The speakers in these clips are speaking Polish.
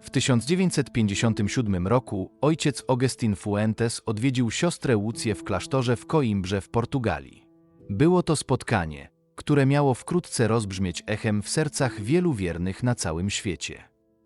W 1957 roku ojciec Augustin Fuentes odwiedził siostrę Łucję w klasztorze w Coimbrze w Portugalii. Było to spotkanie, które miało wkrótce rozbrzmieć echem w sercach wielu wiernych na całym świecie.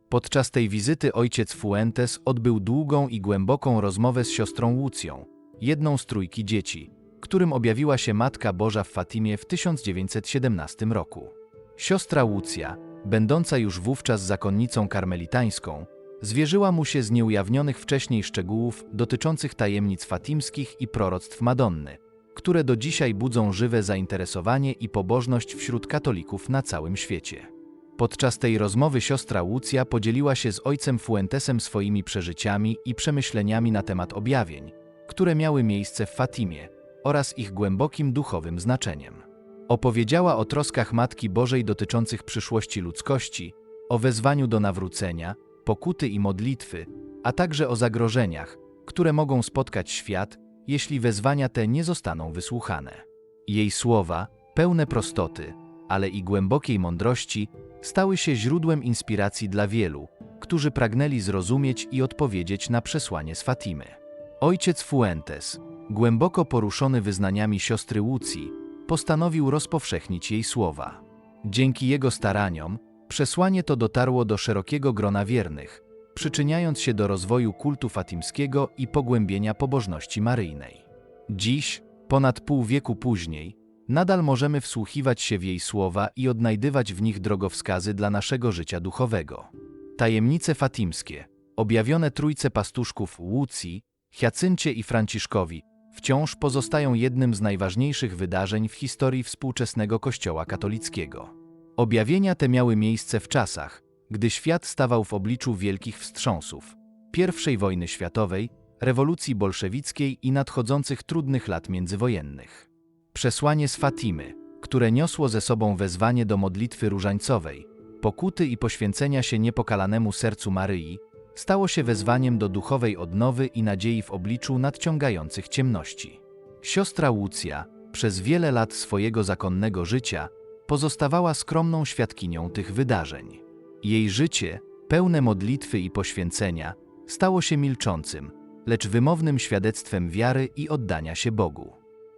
Podczas tej wizyty ojciec Fuentes odbył długą i głęboką rozmowę z siostrą Łucją, jedną z trójki dzieci, którym objawiła się Matka Boża w Fatimie w 1917 roku. Siostra Łucja, będąca już wówczas zakonnicą karmelitańską, zwierzyła mu się z nieujawnionych wcześniej szczegółów dotyczących tajemnic fatimskich i proroctw Madonny, które do dzisiaj budzą żywe zainteresowanie i pobożność wśród katolików na całym świecie. Podczas tej rozmowy siostra Łucja podzieliła się z ojcem Fuentesem swoimi przeżyciami i przemyśleniami na temat objawień, które miały miejsce w Fatimie oraz ich głębokim duchowym znaczeniem. Opowiedziała o troskach Matki Bożej dotyczących przyszłości ludzkości, o wezwaniu do nawrócenia, pokuty i modlitwy, a także o zagrożeniach, które mogą spotkać świat, jeśli wezwania te nie zostaną wysłuchane. Jej słowa, pełne prostoty, ale i głębokiej mądrości, stały się źródłem inspiracji dla wielu, którzy pragnęli zrozumieć i odpowiedzieć na przesłanie z Fatimy. Ojciec Fuentes, głęboko poruszony wyznaniami siostry Łucji, postanowił rozpowszechnić jej słowa. Dzięki jego staraniom, przesłanie to dotarło do szerokiego grona wiernych, przyczyniając się do rozwoju kultu fatimskiego i pogłębienia pobożności maryjnej. Dziś, ponad pół wieku później, nadal możemy wsłuchiwać się w jej słowa i odnajdywać w nich drogowskazy dla naszego życia duchowego. Tajemnice fatimskie, objawione trójce pastuszków Łucji, Hiacyncie i Franciszkowi, wciąż pozostają jednym z najważniejszych wydarzeń w historii współczesnego Kościoła katolickiego. Objawienia te miały miejsce w czasach, gdy świat stawał w obliczu wielkich wstrząsów I wojny światowej, rewolucji bolszewickiej i nadchodzących trudnych lat międzywojennych. Przesłanie z Fatimy, które niosło ze sobą wezwanie do modlitwy różańcowej, pokuty i poświęcenia się niepokalanemu sercu Maryi, stało się wezwaniem do duchowej odnowy i nadziei w obliczu nadciągających ciemności. Siostra Łucja, przez wiele lat swojego zakonnego życia, pozostawała skromną świadkinią tych wydarzeń. Jej życie, pełne modlitwy i poświęcenia, stało się milczącym, lecz wymownym świadectwem wiary i oddania się Bogu.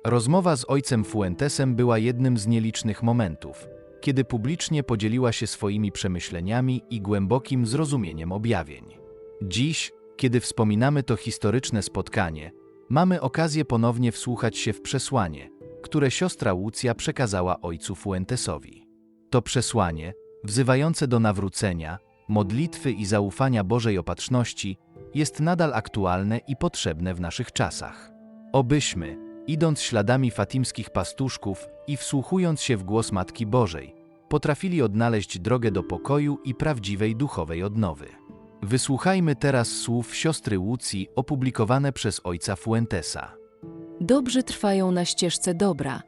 Rozmowa z ojcem Fuentesem była jednym z nielicznych momentów, kiedy publicznie podzieliła się swoimi przemyśleniami i głębokim zrozumieniem objawień. Dziś, kiedy wspominamy to historyczne spotkanie, mamy okazję ponownie wsłuchać się w przesłanie, które siostra Łucja przekazała ojcu Fuentesowi. To przesłanie, wzywające do nawrócenia, modlitwy i zaufania Bożej opatrzności, jest nadal aktualne i potrzebne w naszych czasach. Obyśmy, idąc śladami fatimskich pastuszków i wsłuchując się w głos Matki Bożej, potrafili odnaleźć drogę do pokoju i prawdziwej duchowej odnowy. Wysłuchajmy teraz słów siostry Łucji opublikowane przez ojca Fuentesa. Dobrzy trwają na ścieżce dobra,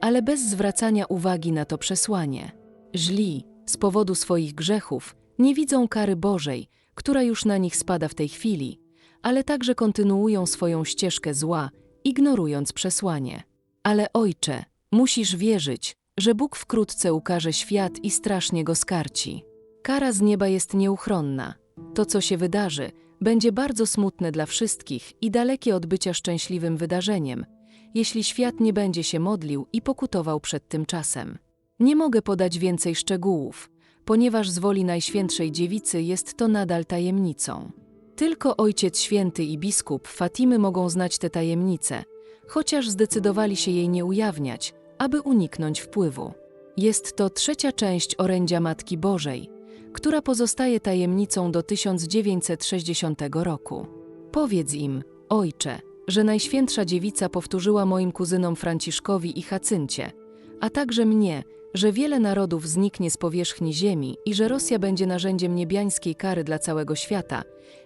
ale bez zwracania uwagi na to przesłanie. Źli, z powodu swoich grzechów, nie widzą kary Bożej, która już na nich spada w tej chwili, ale także kontynuują swoją ścieżkę zła, ignorując przesłanie. Ale ojcze, musisz wierzyć, że Bóg wkrótce ukaże świat i strasznie go skarci. Kara z nieba jest nieuchronna. To, co się wydarzy, będzie bardzo smutne dla wszystkich i dalekie od bycia szczęśliwym wydarzeniem, jeśli świat nie będzie się modlił i pokutował przed tym czasem. Nie mogę podać więcej szczegółów, ponieważ z woli Najświętszej Dziewicy jest to nadal tajemnicą. Tylko Ojciec Święty i biskup Fatimy mogą znać te tajemnice, chociaż zdecydowali się jej nie ujawniać, aby uniknąć wpływu. Jest to trzecia część orędzia Matki Bożej, która pozostaje tajemnicą do 1960 roku. Powiedz im, ojcze, że Najświętsza Dziewica powtórzyła moim kuzynom Franciszkowi i Hacyncie, a także mnie, że wiele narodów zniknie z powierzchni ziemi i że Rosja będzie narzędziem niebiańskiej kary dla całego świata,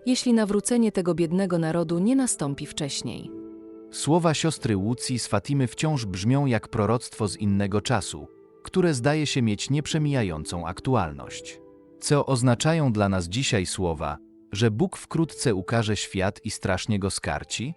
jeśli nawrócenie tego biednego narodu nie nastąpi wcześniej. Słowa siostry Łucji z Fatimy wciąż brzmią jak proroctwo z innego czasu, które zdaje się mieć nieprzemijającą aktualność. Co oznaczają dla nas dzisiaj słowa, że Bóg wkrótce ukaże świat i strasznie go skarci?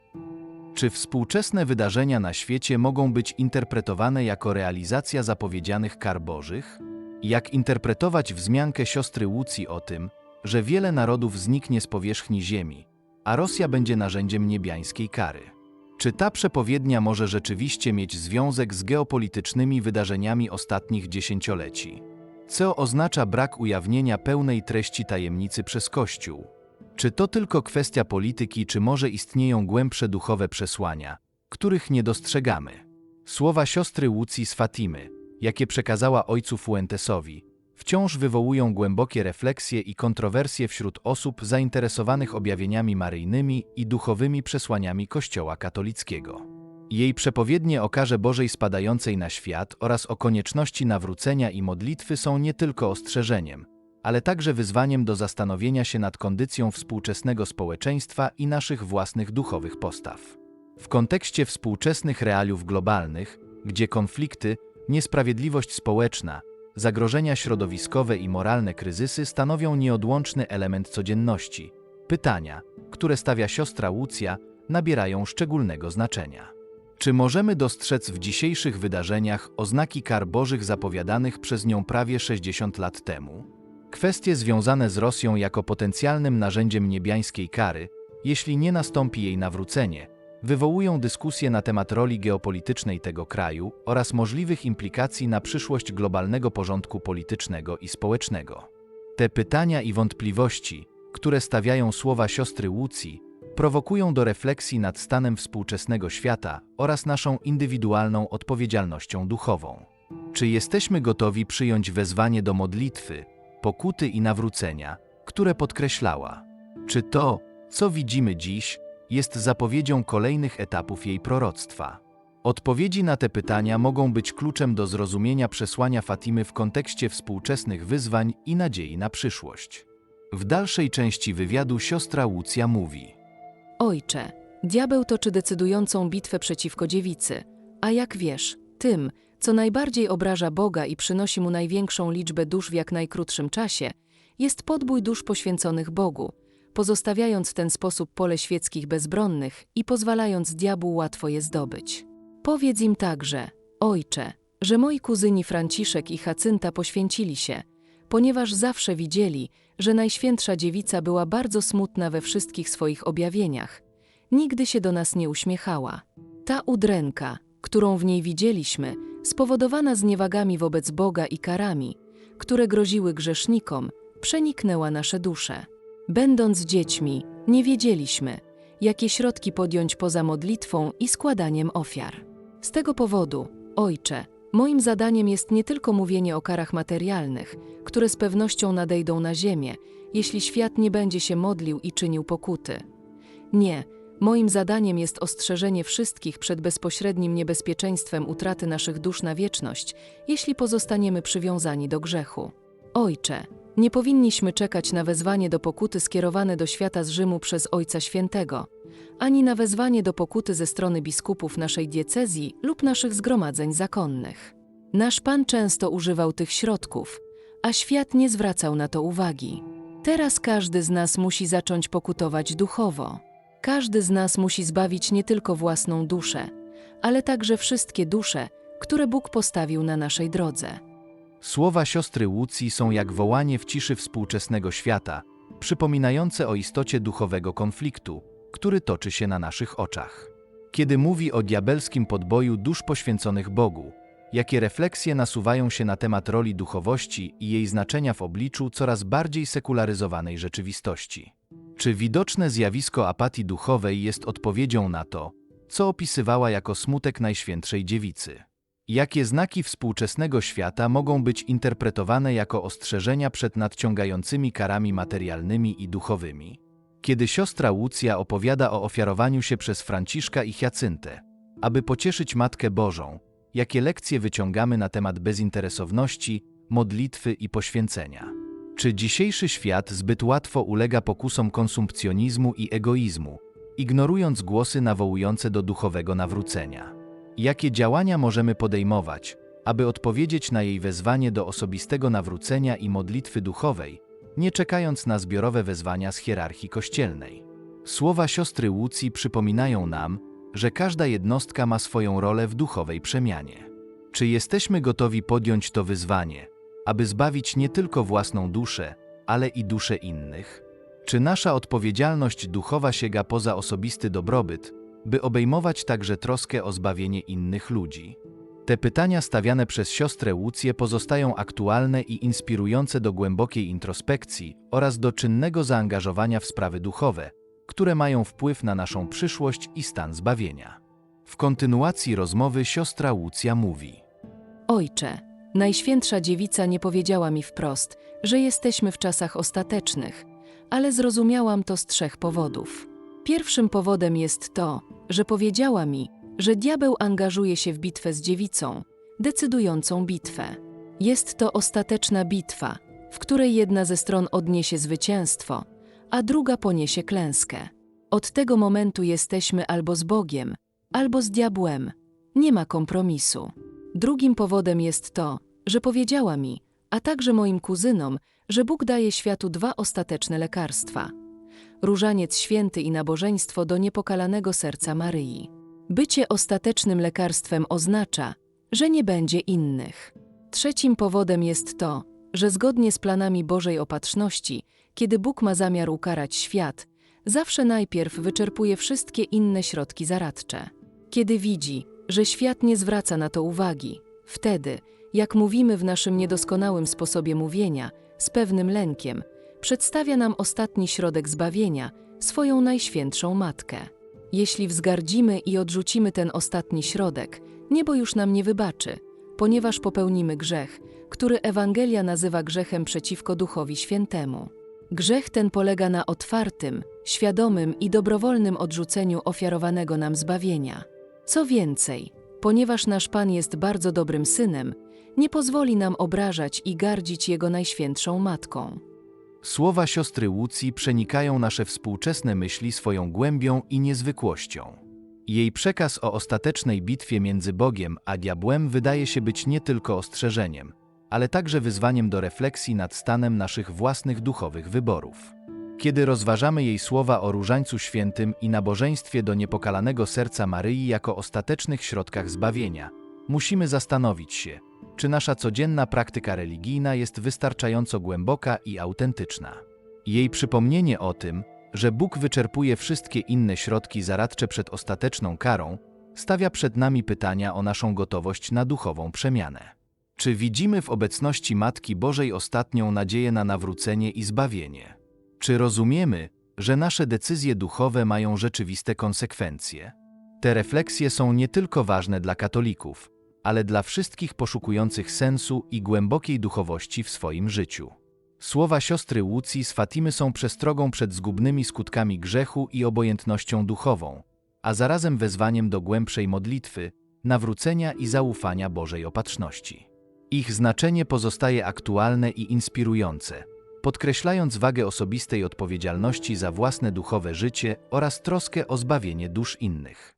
Czy współczesne wydarzenia na świecie mogą być interpretowane jako realizacja zapowiedzianych kar bożych? Jak interpretować wzmiankę siostry Łucji o tym, że wiele narodów zniknie z powierzchni ziemi, a Rosja będzie narzędziem niebiańskiej kary. Czy ta przepowiednia może rzeczywiście mieć związek z geopolitycznymi wydarzeniami ostatnich dziesięcioleci? Co oznacza brak ujawnienia pełnej treści tajemnicy przez Kościół? Czy to tylko kwestia polityki, czy może istnieją głębsze duchowe przesłania, których nie dostrzegamy? Słowa siostry Łucji z Fatimy, jakie przekazała ojcu Fuentesowi, wciąż wywołują głębokie refleksje i kontrowersje wśród osób zainteresowanych objawieniami maryjnymi i duchowymi przesłaniami Kościoła katolickiego. Jej przepowiednie o karze Bożej spadającej na świat oraz o konieczności nawrócenia i modlitwy są nie tylko ostrzeżeniem, ale także wyzwaniem do zastanowienia się nad kondycją współczesnego społeczeństwa i naszych własnych duchowych postaw. W kontekście współczesnych realiów globalnych, gdzie konflikty, niesprawiedliwość społeczna, zagrożenia środowiskowe i moralne kryzysy stanowią nieodłączny element codzienności, pytania, które stawia siostra Łucja, nabierają szczególnego znaczenia. Czy możemy dostrzec w dzisiejszych wydarzeniach oznaki kar bożych zapowiadanych przez nią prawie 60 lat temu? Kwestie związane z Rosją jako potencjalnym narzędziem niebiańskiej kary, jeśli nie nastąpi jej nawrócenie, wywołują dyskusje na temat roli geopolitycznej tego kraju oraz możliwych implikacji na przyszłość globalnego porządku politycznego i społecznego. Te pytania i wątpliwości, które stawiają słowa siostry Łucji, prowokują do refleksji nad stanem współczesnego świata oraz naszą indywidualną odpowiedzialnością duchową. Czy jesteśmy gotowi przyjąć wezwanie do modlitwy, pokuty i nawrócenia, które podkreślała? Czy to, co widzimy dziś, jest zapowiedzią kolejnych etapów jej proroctwa? Odpowiedzi na te pytania mogą być kluczem do zrozumienia przesłania Fatimy w kontekście współczesnych wyzwań i nadziei na przyszłość. W dalszej części wywiadu siostra Łucja mówi: Ojcze, diabeł toczy decydującą bitwę przeciwko dziewicy, a jak wiesz, tym, co najbardziej obraża Boga i przynosi mu największą liczbę dusz w jak najkrótszym czasie, jest podbój dusz poświęconych Bogu, pozostawiając w ten sposób pole świeckich bezbronnych i pozwalając diabłu łatwo je zdobyć. Powiedz im także, Ojcze, że moi kuzyni Franciszek i Hacynta poświęcili się, ponieważ zawsze widzieli, że Najświętsza Dziewica była bardzo smutna we wszystkich swoich objawieniach. Nigdy się do nas nie uśmiechała. Ta udręka, którą w niej widzieliśmy, spowodowana zniewagami wobec Boga i karami, które groziły grzesznikom, przeniknęła nasze dusze. Będąc dziećmi, nie wiedzieliśmy, jakie środki podjąć poza modlitwą i składaniem ofiar. Z tego powodu, Ojcze, moim zadaniem jest nie tylko mówienie o karach materialnych, które z pewnością nadejdą na ziemię, jeśli świat nie będzie się modlił i czynił pokuty. Nie, moim zadaniem jest ostrzeżenie wszystkich przed bezpośrednim niebezpieczeństwem utraty naszych dusz na wieczność, jeśli pozostaniemy przywiązani do grzechu. Ojcze, nie powinniśmy czekać na wezwanie do pokuty skierowane do świata z Rzymu przez Ojca Świętego, ani na wezwanie do pokuty ze strony biskupów naszej diecezji lub naszych zgromadzeń zakonnych. Nasz Pan często używał tych środków, a świat nie zwracał na to uwagi. Teraz każdy z nas musi zacząć pokutować duchowo. Każdy z nas musi zbawić nie tylko własną duszę, ale także wszystkie dusze, które Bóg postawił na naszej drodze. Słowa siostry Łucji są jak wołanie w ciszy współczesnego świata, przypominające o istocie duchowego konfliktu, który toczy się na naszych oczach. Kiedy mówi o diabelskim podboju dusz poświęconych Bogu, jakie refleksje nasuwają się na temat roli duchowości i jej znaczenia w obliczu coraz bardziej sekularyzowanej rzeczywistości. Czy widoczne zjawisko apatii duchowej jest odpowiedzią na to, co opisywała jako smutek Najświętszej Dziewicy? Jakie znaki współczesnego świata mogą być interpretowane jako ostrzeżenia przed nadciągającymi karami materialnymi i duchowymi? Kiedy siostra Łucja opowiada o ofiarowaniu się przez Franciszka i Hiacyntę, aby pocieszyć Matkę Bożą, jakie lekcje wyciągamy na temat bezinteresowności, modlitwy i poświęcenia? Czy dzisiejszy świat zbyt łatwo ulega pokusom konsumpcjonizmu i egoizmu, ignorując głosy nawołujące do duchowego nawrócenia? Jakie działania możemy podejmować, aby odpowiedzieć na jej wezwanie do osobistego nawrócenia i modlitwy duchowej, nie czekając na zbiorowe wezwania z hierarchii kościelnej? Słowa siostry Łucji przypominają nam, że każda jednostka ma swoją rolę w duchowej przemianie. Czy jesteśmy gotowi podjąć to wyzwanie, aby zbawić nie tylko własną duszę, ale i dusze innych? Czy nasza odpowiedzialność duchowa sięga poza osobisty dobrobyt, by obejmować także troskę o zbawienie innych ludzi? Te pytania stawiane przez siostrę Łucję pozostają aktualne i inspirujące do głębokiej introspekcji oraz do czynnego zaangażowania w sprawy duchowe, które mają wpływ na naszą przyszłość i stan zbawienia. W kontynuacji rozmowy siostra Łucja mówi: Ojcze, Najświętsza Dziewica nie powiedziała mi wprost, że jesteśmy w czasach ostatecznych, ale zrozumiałam to z trzech powodów. Pierwszym powodem jest to, że powiedziała mi, że diabeł angażuje się w bitwę z dziewicą, decydującą bitwę. Jest to ostateczna bitwa, w której jedna ze stron odniesie zwycięstwo, a druga poniesie klęskę. Od tego momentu jesteśmy albo z Bogiem, albo z diabłem. Nie ma kompromisu. Drugim powodem jest to, że powiedziała mi, a także moim kuzynom, że Bóg daje światu dwa ostateczne lekarstwa: różaniec święty i nabożeństwo do niepokalanego serca Maryi. Bycie ostatecznym lekarstwem oznacza, że nie będzie innych. Trzecim powodem jest to, że zgodnie z planami Bożej Opatrzności, kiedy Bóg ma zamiar ukarać świat, zawsze najpierw wyczerpuje wszystkie inne środki zaradcze. Kiedy widzi, że świat nie zwraca na to uwagi, wtedy, jak mówimy w naszym niedoskonałym sposobie mówienia, z pewnym lękiem, przedstawia nam ostatni środek zbawienia, swoją najświętszą matkę. Jeśli wzgardzimy i odrzucimy ten ostatni środek, niebo już nam nie wybaczy, ponieważ popełnimy grzech, który Ewangelia nazywa grzechem przeciwko Duchowi Świętemu. Grzech ten polega na otwartym, świadomym i dobrowolnym odrzuceniu ofiarowanego nam zbawienia. Co więcej, ponieważ nasz Pan jest bardzo dobrym synem, nie pozwoli nam obrażać i gardzić Jego najświętszą matką. Słowa siostry Łucji przenikają nasze współczesne myśli swoją głębią i niezwykłością. Jej przekaz o ostatecznej bitwie między Bogiem a diabłem wydaje się być nie tylko ostrzeżeniem, ale także wyzwaniem do refleksji nad stanem naszych własnych duchowych wyborów. Kiedy rozważamy jej słowa o różańcu świętym i nabożeństwie do niepokalanego serca Maryi jako ostatecznych środkach zbawienia, musimy zastanowić się, czy nasza codzienna praktyka religijna jest wystarczająco głęboka i autentyczna. Jej przypomnienie o tym, że Bóg wyczerpuje wszystkie inne środki zaradcze przed ostateczną karą, stawia przed nami pytania o naszą gotowość na duchową przemianę. Czy widzimy w obecności Matki Bożej ostatnią nadzieję na nawrócenie i zbawienie? Czy rozumiemy, że nasze decyzje duchowe mają rzeczywiste konsekwencje? Te refleksje są nie tylko ważne dla katolików, ale dla wszystkich poszukujących sensu i głębokiej duchowości w swoim życiu. Słowa siostry Łucji z Fatimy są przestrogą przed zgubnymi skutkami grzechu i obojętnością duchową, a zarazem wezwaniem do głębszej modlitwy, nawrócenia i zaufania Bożej opatrzności. Ich znaczenie pozostaje aktualne i inspirujące, podkreślając wagę osobistej odpowiedzialności za własne duchowe życie oraz troskę o zbawienie dusz innych.